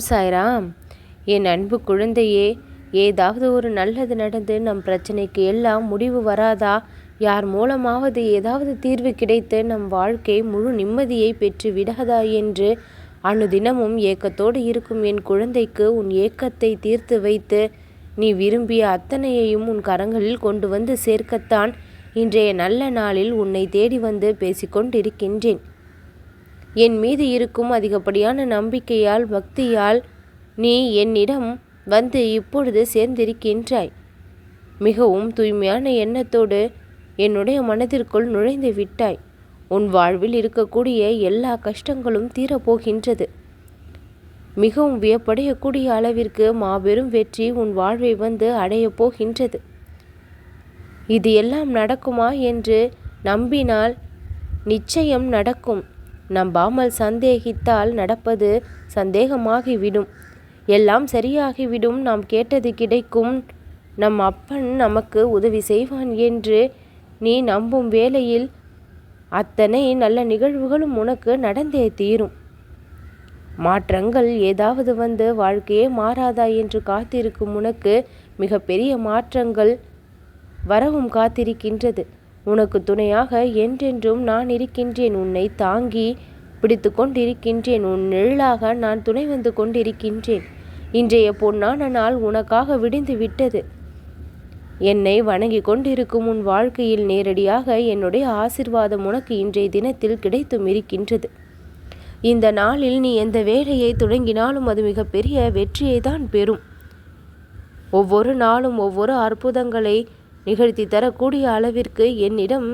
ஓம் சாய்ராம் என் அன்பு குழந்தையே ஏதாவது ஒரு நல்லது நடந்து நம் பிரச்சனைக்கு எல்லாம் முடிவு வராதா? யார் மூலமாவது ஏதாவது தீர்வு கிடைத்து நம் வாழ்க்கை முழு நிம்மதியை பெற்று விடாதா? என்று அனுதினமும் ஏக்கத்தோடு இருக்கும் என் குழந்தைக்கு உன் ஏக்கத்தை தீர்த்து வைத்து நீ விரும்பிய அத்தனையையும் உன் கரங்களில் கொண்டு வந்து சேர்க்கத்தான். இன்றைய நல்ல நாளில் உன்னை தேடி வந்து பேசிக்கொண்டிருக்கின்றேன். என் மீது இருக்கும் அதிகப்படியான நம்பிக்கையால் பக்தியால் நீ என்னிடம் வந்து இப்பொழுது சேர்ந்திருக்கின்றாய். மிகவும் தூய்மையான எண்ணத்தோடு என்னுடைய மனதிற்குள் நுழைந்து விட்டாய். உன் வாழ்வில் இருக்கக்கூடிய எல்லா கஷ்டங்களும் தீரப்போகின்றது. மிகவும் வியப்படையக்கூடிய அளவிற்கு மாபெரும் வெற்றி உன் வாழ்வை வந்து அடையப் போகின்றது. இது எல்லாம் நடக்குமா என்று நம்பினால் நிச்சயம் நடக்கும். நம்பாமல் சந்தேகித்தால் நடப்பது சந்தேகமாகிவிடும். எல்லாம் சரியாகிவிடும். நாம் கேட்டது கிடைக்கும். நம் அப்பன் நமக்கு உதவி செய்வான் என்று நீ நம்பும் வேளையில் அத்தனை நல்ல நிகழ்வுகளும் உனக்கு நடந்தே தீரும். மாற்றங்கள் ஏதாவது வந்து வாழ்க்கையே மாறாதா என்று காத்திருக்கும் உனக்கு மிகப்பெரிய மாற்றங்கள் வரவும் காத்திருக்கின்றது. உனக்கு துணையாக என்றென்றும் நான் இருக்கின்றேன். உன்னை தாங்கி பிடித்து கொண்டிருக்கின்றேன். உன் நிழலாக நான் துணை வந்து கொண்டிருக்கின்றேன். இன்றைய பொன்னான நாள் உனக்காக விடிந்து விட்டது. என்னை வணங்கி கொண்டிருக்கும் உன் வாழ்க்கையில் நேரடியாக என்னுடைய ஆசிர்வாதம் உனக்கு இன்றைய தினத்தில் கிடைத்தும் இருக்கின்றது. இந்த நாளில் நீ எந்த வேலையை தொடங்கினாலும் அது மிகப்பெரிய வெற்றியை தான் பெறும். ஒவ்வொரு நாளும் ஒவ்வொரு அற்புதங்களை நிகழ்த்தி தரக்கூடிய அளவிற்கு என்னிடம்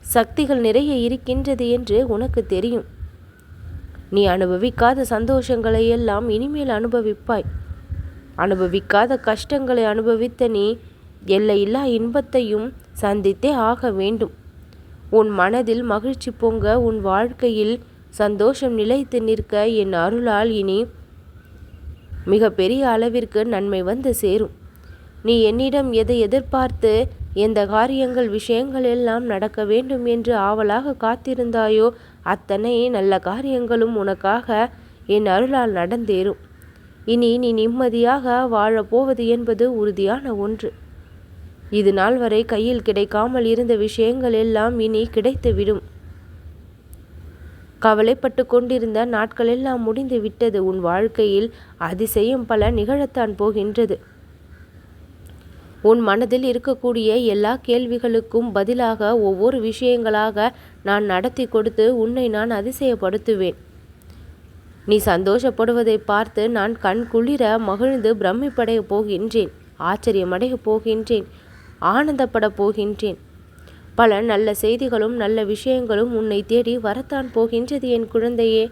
சக்திகள் நிறைய இருக்கின்றது என்று உனக்கு தெரியும். நீ அனுபவிக்காத சந்தோஷங்களை எல்லாம் இனிமேல் அனுபவிப்பாய். அனுபவிக்காத கஷ்டங்களை அனுபவித்த நீ எல்லையில்லா இன்பத்தையும் சந்தித்தே ஆக வேண்டும். உன் மனதில் மகிழ்ச்சி பொங்க உன் வாழ்க்கையில் சந்தோஷம் நிலைத்து நிற்க என் அருளால் இனி மிக பெரிய அளவிற்கு நன்மை வந்து சேரும். நீ என்னிடம் எதை எதிர்பார்த்து எந்த காரியங்கள் விஷயங்கள் எல்லாம் நடக்க வேண்டும் என்று ஆவலாக காத்திருந்தாயோ அத்தனை நல்ல காரியங்களும் உனக்காக என் அருளால் நடந்தேறும். இனி நீ நிம்மதியாக வாழப்போவது என்பது உறுதியான ஒன்று. இது நாள் வரை கையில் கிடைக்காமல் இருந்த விஷயங்கள் எல்லாம் இனி கிடைத்துவிடும். கவலைப்பட்டு கொண்டிருந்த நாட்களெல்லாம் முடிந்து விட்டது உன் வாழ்க்கையில் அதிசயம் பல நிகழத்தான் போகின்றது. உன் மனதில் இருக்கக்கூடிய எல்லா கேள்விகளுக்கும் பதிலாக ஒவ்வொரு விஷயங்களாக நான் நடத்தி கொடுத்து உன்னை நான் அதிசயப்படுத்துவேன். நீ சந்தோஷப்படுவதை பார்த்து நான் கண் குளிர மகிழ்ந்து பிரமிப்படைய போகின்றேன் ஆச்சரியமடைய போகின்றேன் ஆனந்தப்பட போகின்றேன். பல நல்ல செய்திகளும் நல்ல விஷயங்களும் உன்னை தேடி வரத்தான் போகின்றது என் குழந்தையே.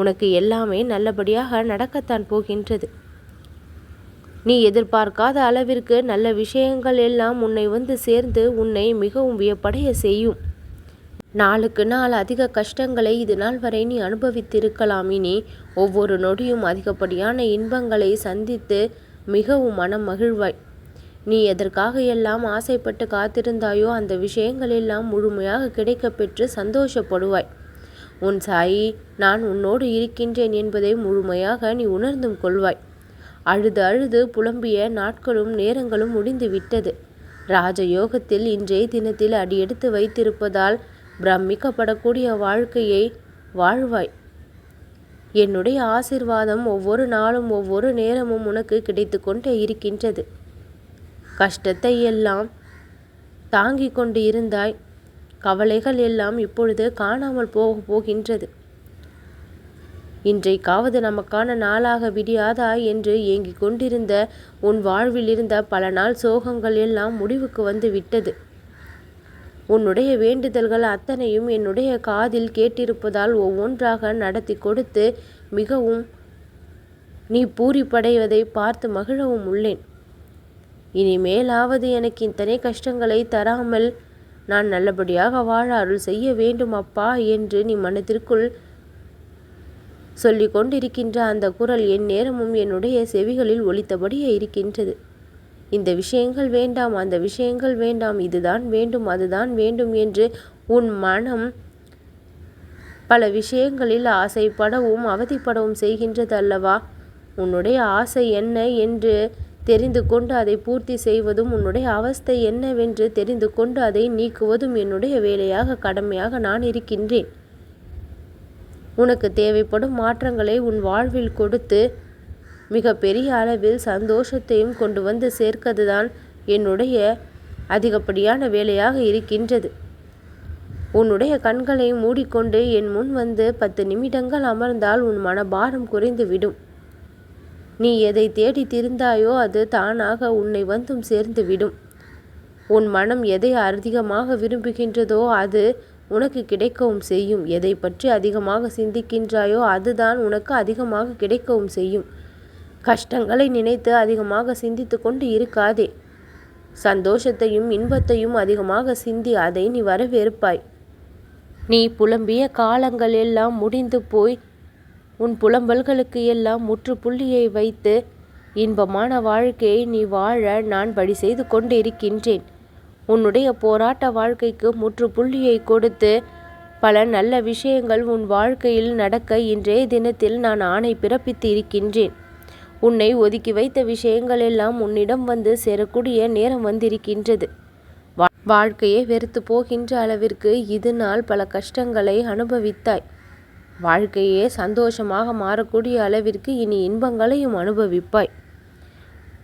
உனக்கு எல்லாமே நல்லபடியாக நடக்கத்தான் போகின்றது. நீ எதிர்பார்க்காத அளவிற்கு நல்ல விஷயங்கள் எல்லாம் உன்னை வந்து சேர்ந்து உன்னை மிகவும் வியப்படைய செய்யும். நாளுக்கு நாள் அதிக கஷ்டங்களை இது நாள் வரை நீ அனுபவித்திருக்கலாம். இனி ஒவ்வொரு நொடியும் அதிகப்படியான இன்பங்களை சந்தித்து மிகவும் மனம் மகிழ்வாய். நீ எதற்காக எல்லாம் ஆசைப்பட்டு காத்திருந்தாயோ அந்த விஷயங்கள் எல்லாம் முழுமையாக கிடைக்கப்பெற்று சந்தோஷப்படுவாய். உன் சாயி நான் உன்னோடு இருக்கின்றேன் என்பதை முழுமையாக நீ உணர்ந்தும் கொள்வாய். அழுது அழுது புலம்பிய நாட்களும் நேரங்களும் முடிந்து விட்டது ராஜயோகத்தில் இன்றைய தினத்தில் அடியெடுத்து வைத்திருப்பதால் பிரமிக்கப்படக்கூடிய வாழ்க்கையை வாழ்வாய். என்னுடைய ஆசிர்வாதம் ஒவ்வொரு நாளும் ஒவ்வொரு நேரமும் உனக்கு கிடைத்து கொண்டே இருக்கின்றது. கஷ்டத்தை எல்லாம் தாங்கிக் கொண்டு இருந்தாய். கவலைகள் எல்லாம் இப்பொழுது காணாமல் போக போகின்றது. இன்றைக்காவது நமக்கான நாளாக விடியாதா என்று ஏங்கிக் கொண்டிருந்த உன் வாழ்வில் இருந்த பல நாள் சோகங்கள் எல்லாம் முடிவுக்கு வந்து விட்டது. உன்னுடைய வேண்டுதல்கள் அத்தனையும் என்னுடைய காதில் கேட்டிருப்பதால் ஒவ்வொன்றாக நடத்தி கொடுத்து மிகவும் நீ பூரிப்படைவதை பார்த்து மகிழவும் உள்ளேன். இனிமேலாவது எனக்கு இத்தனை கஷ்டங்களை தராமல் நான் நல்லபடியாக வாழ அருள் செய்ய வேண்டும் அப்பா என்று நீ மனதிற்குள் சொல்லிக் கொண்டிருக்கின்ற அந்த குரல் என் நேரமும் என்னுடைய செவிகளில் ஒலித்தபடியே இருக்கின்றது. இந்த விஷயங்கள் வேண்டாம் அந்த விஷயங்கள் வேண்டாம் இதுதான் வேண்டும் அதுதான் வேண்டும் என்று உன் மனம் பல விஷயங்களில் ஆசைப்படவும் அவதிப்படவும் செய்கின்றது அல்லவா உன்னுடைய ஆசை என்ன என்று தெரிந்து கொண்டு அதை பூர்த்தி செய்வதும் உன்னுடைய அவஸ்தை என்னவென்று தெரிந்து கொண்டு அதை நீக்குவதும் என்னுடைய வேலையாக கடமையாக நான் இருக்கின்றேன். உனக்கு தேவைப்படும் மாற்றங்களை உன் வாழ்வில் கொடுத்து மிக பெரிய அளவில் சந்தோஷத்தையும் கொண்டு வந்து சேர்க்கதுதான் என்னுடைய அதிகப்படியான வேலையாக இருக்கின்றது. உன்னுடைய கண்களை மூடிக்கொண்டு என் முன் வந்து பத்து நிமிடங்கள் அமர்ந்தால் உன் மனபாரம் குறைந்து விடும் நீ எதை தேடி திருந்தாயோ அது தானாக உன்னை வந்தும் சேர்ந்து விடும் உன் மனம் எதை அதிகமாக விரும்புகின்றதோ அது உனக்கு கிடைக்கவும் செய்யும். எதை பற்றி அதிகமாக சிந்திக்கின்றாயோ அதுதான் உனக்கு அதிகமாக கிடைக்கவும் செய்யும். கஷ்டங்களை நினைத்து அதிகமாக சிந்தித்து கொண்டு இருக்காதே. சந்தோஷத்தையும் இன்பத்தையும் அதிகமாக சிந்தி அதை நீ வரவேற்பாய். நீ புலம்பிய காலங்கள் எல்லாம் முடிந்து போய் உன் புலம்பல்களுக்கு எல்லாம் முற்றுப்புள்ளியை வைத்து இன்பமான வாழ்க்கையை நீ வாழ நான் வழி செய்து கொண்டிருக்கின்றேன். உன்னுடைய போராட்ட வாழ்க்கைக்கு முற்றுப்புள்ளியை கொடுத்து பல நல்ல விஷயங்கள் உன் வாழ்க்கையில் நடக்க இன்றைய தினத்தில் நான் ஆணை பிறப்பித்து இருக்கின்றேன் உன்னை ஒதுக்கி வைத்த விஷயங்கள் எல்லாம் உன்னிடம் வந்து சேரக்கூடிய நேரம் வந்திருக்கின்றது. வாழ்க்கையை வெறுத்து போகின்ற அளவிற்கு இது நாள் பல கஷ்டங்களை அனுபவித்தாய். வாழ்க்கையே சந்தோஷமாக மாறக்கூடிய அளவிற்கு இனி இன்பங்களையும் அனுபவிப்பாய்.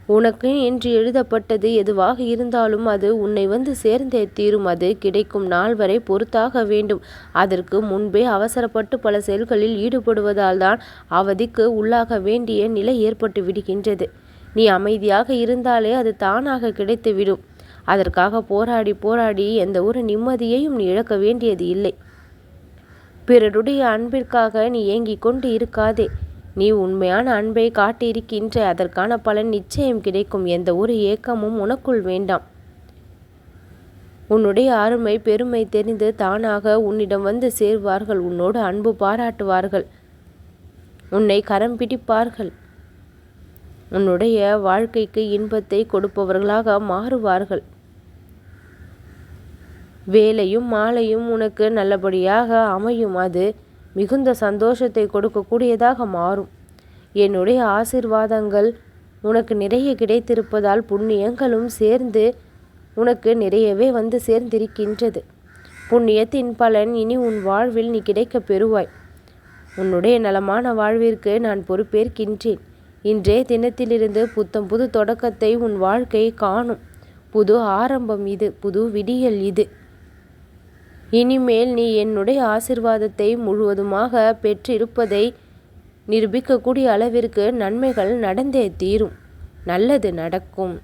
உனக்கு என்று எழுதப்பட்டது எதுவாக இருந்தாலும் அது உன்னை வந்து சேர்ந்தே தீரும். அது கிடைக்கும் நாள் வரை பொறுத்தாக வேண்டும். அதற்கு முன்பே அவசரப்பட்டு பல செயல்களில் ஈடுபடுவதால் தான் அவதிக்கு உள்ளாக வேண்டிய நிலை ஏற்பட்டு விடுகின்றது. நீ அமைதியாக இருந்தாலே அது தானாக கிடைத்துவிடும். அதற்காக போராடி போராடி எந்த ஒரு நிம்மதியையும் நீ இழக்க வேண்டியது இல்லை. பிறருடைய அன்பிற்காக நீ ஏங்கிக் கொண்டு இருக்காதே. நீ உண்மையான அன்பை காட்டியிருக்கின்ற அதற்கான பலன் நிச்சயம் கிடைக்கும். எந்த ஒரு ஏக்கமும் உனக்குள் வேண்டாம். உன்னுடைய அருமை பெருமை தெரிந்து தானாக உன்னிடம் வந்து சேர்வார்கள். உன்னோடு அன்பு பாராட்டுவார்கள். உன்னை கரம் பிடிப்பார்கள். உன்னுடைய வாழ்க்கைக்கு இன்பத்தை கொடுப்பவர்களாக மாறுவார்கள். வேலையும் மாலையும் உனக்கு நல்லபடியாக அமையும். அது மிகுந்த சந்தோஷத்தை கொடுக்கக்கூடியதாக மாறும். என்னுடைய ஆசிர்வாதங்கள் உனக்கு நிறைய கிடைத்திருப்பதால் புண்ணியங்களும் சேர்ந்து உனக்கு நிறையவே வந்து சேர்ந்திருக்கின்றது. புண்ணியத்தின் பலன் இனி உன் வாழ்வில் நீ கிடைக்கப் பெறுவாய். உன்னுடைய நலமான வாழ்விற்கு நான் பொறுப்பேற்கின்றேன். இன்றே தினத்திலிருந்து புத்தம் புது தொடக்கத்தை உன் வாழ்க்கை காணும். புது ஆரம்பம் இது புது விடியல் இது. இனிமேல் நீ என்னுடைய ஆசிர்வாதத்தை முழுவதுமாக பெற்றிருப்பதை நிரூபிக்கக்கூடிய அளவிற்கு நன்மைகள் நடந்தே தீரும். நல்லது நடக்கும்.